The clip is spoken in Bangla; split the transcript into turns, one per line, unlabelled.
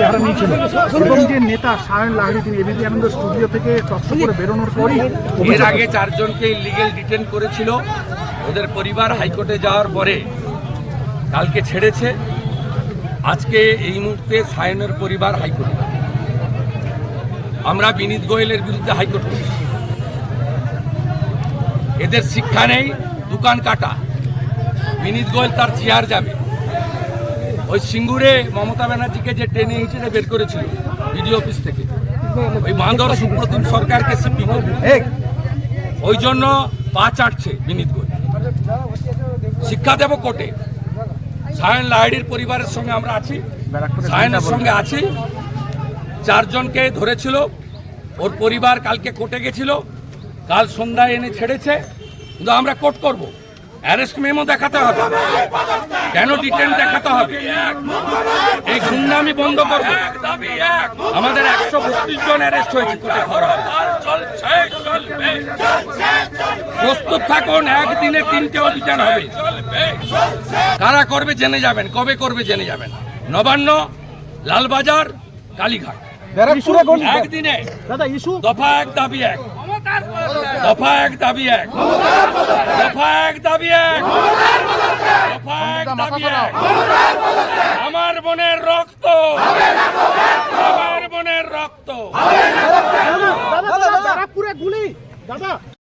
চেহারা নিয়েছিল। এবং যে নেতা সায়ন লাহিড়ী তিনি এবিপি আনন্দ স্টুডিও থেকে করে বেরোনোর পরই
এর আগে চারজনকে ইলিগেল ডিটেন করেছিল। ওদের পরিবার হাইকোর্টে যাওয়ার পরে কালকে ছেড়েছে। আজকে এই মুহূর্তে সায়নের পরিবার হাইকোর্টে। আমরা বিনীত গোয়েলের বিরুদ্ধে হাইকোর্ট করেছি। এদের শিক্ষা নেই দোকান কাটা। বিনীত গোয়েল তার চেয়ার যাবে। ওই সিঙ্গুরে মমতা ব্যানার্জিকে যে টেনে হিচড়ে বের করেছিল বিডিও অফিস থেকে ওই বাঁদর সুপ্রতিম সরকারকে সিপি ওই জন্য পা চাটছে বিনীত গোয়েল। শিক্ষা দেব কোর্টে। সায়ন লাহিড়ির পরিবারের সঙ্গে আমরা আছি। সায়নের সঙ্গে আছি। চারজনকে ধরেছিল। ওর পরিবার কালকে কোর্টে গেছিল। কাল সন্ধ্যায় এনে ছেড়েছে। কিন্তু আমরা কোর্ট করব। অ্যারেস্ট মেমো দেখাতে হবে। কেন ডিটেন দেখাতে হবে? এই গুন্ডামি বন্ধ করব। আমাদের একশো বত্রিশ জন অ্যারেস্ট হয়েছে প্রস্তুত থাকুন একদিনে তিনটে অভিযান হবে। কারা করবে জেনে যাবেন কবে করবে জেনে যাবেন। নবান্ন লালবাজার কালীঘাট। একদিনে।
দাদা ইস্যু?
দফা এক দাবি এক। দফা এক দাবি এক। দফা এক দাবি এক। দফা এক দাবি এক। আমার বোনের রক্ত। আমার বোনের রক্ত।
পুরে গুলি। দাদা।